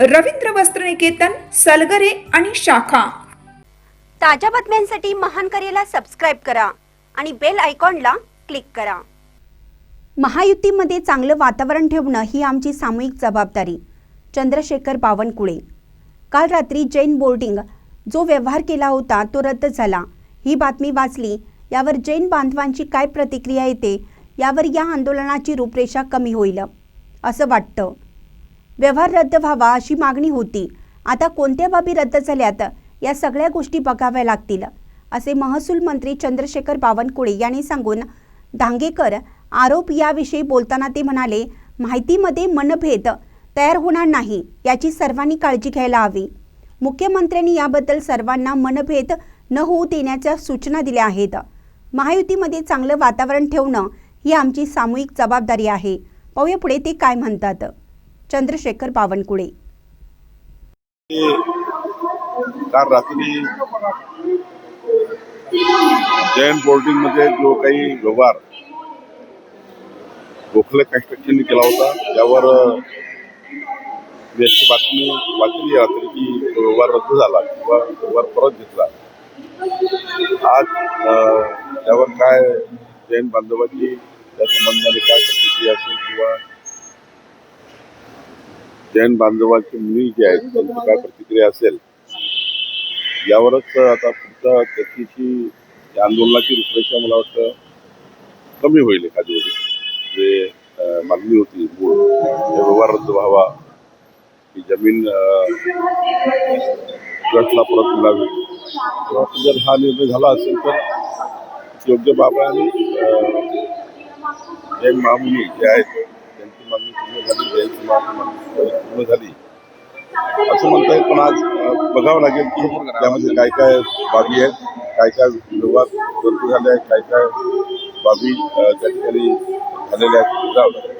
रवींद्र वस्त्रनिकेतन सलगरे आणि शाखा. ताज्या बातम्यांसाठी महान करेला सबस्क्राईब करा आणि बेल आयकॉनला क्लिक करा. महायुतीमध्ये चांगलं वातावरण ठेवणं ही आमची सामूहिक जबाबदारी. चंद्रशेखर बावनकुळे. काल रात्री जैन बोर्डिंग जो व्यवहार केला होता तो रद्द झाला. ही बातमी वाचली यावर जैन बांधवांची काय प्रतिक्रिया येते यावर या आंदोलनाची रूपरेषा कमी होईल असं वाटतं. व्यवहार रद्द व्हावा अशी मागणी होती. आता कोणत्या बाबी रद्द झाल्यात या सगळ्या गोष्टी बघाव्या लागतील असे महसूल मंत्री चंद्रशेखर बावनकुळे यांनी सांगून धांगेकर आरोप याविषयी बोलताना ते म्हणाले माहितीमध्ये मनभेद तयार होणार नाही याची सर्वांनी काळजी घ्यायला हवी. मुख्यमंत्र्यांनी याबद्दल सर्वांना मनभेद न होऊ देण्याच्या सूचना दिल्या आहेत. महायुतीमध्ये चांगलं वातावरण ठेवणं ही आमची सामूहिक जबाबदारी आहे. पाहूया पुढे ते काय म्हणतात. चंद्रशेखर बावनकुळे. काल रात्री जैन बोर्डिंगमध्ये जो काही व्यवहार गोखले कन्स्ट्रक्शनने केला होता त्यावर याची बातमी वाचली रात्री की तो व्यवहार रद्द झाला किंवा व्यवहार परत घेतला. आज त्यावर काय जैन बांधवांची त्या संबंधाने काय प्रतिक्रिया असेल किंवा जैन बांधवांची मुली जी आहेत त्यांची काय प्रतिक्रिया असेल यावरच आता पुढच्या चर्चेची आंदोलनाची रूपरेषा मला वाटतं कमी होईल एखादी वेळी. जे मागणी होती मूळ व्यवहार रद्द व्हावा ही जमीन गटला परत मिळावी. तेव्हा जर हा निर्णय झाला असेल तर योग्य बाब आहे आणि महामुनी जे आहेत मागणी पूर्ण झाली द्यायची मागणी पूर्ण झाली. असं म्हणता येईल पण आज बघावं लागेल की त्यामध्ये काय काय बाबी आहेत काय काय व्यवहार रद्द झाले आहेत काय काय बाबी त्या ठिकाणी झालेल्या आहेत बघावं लागेल.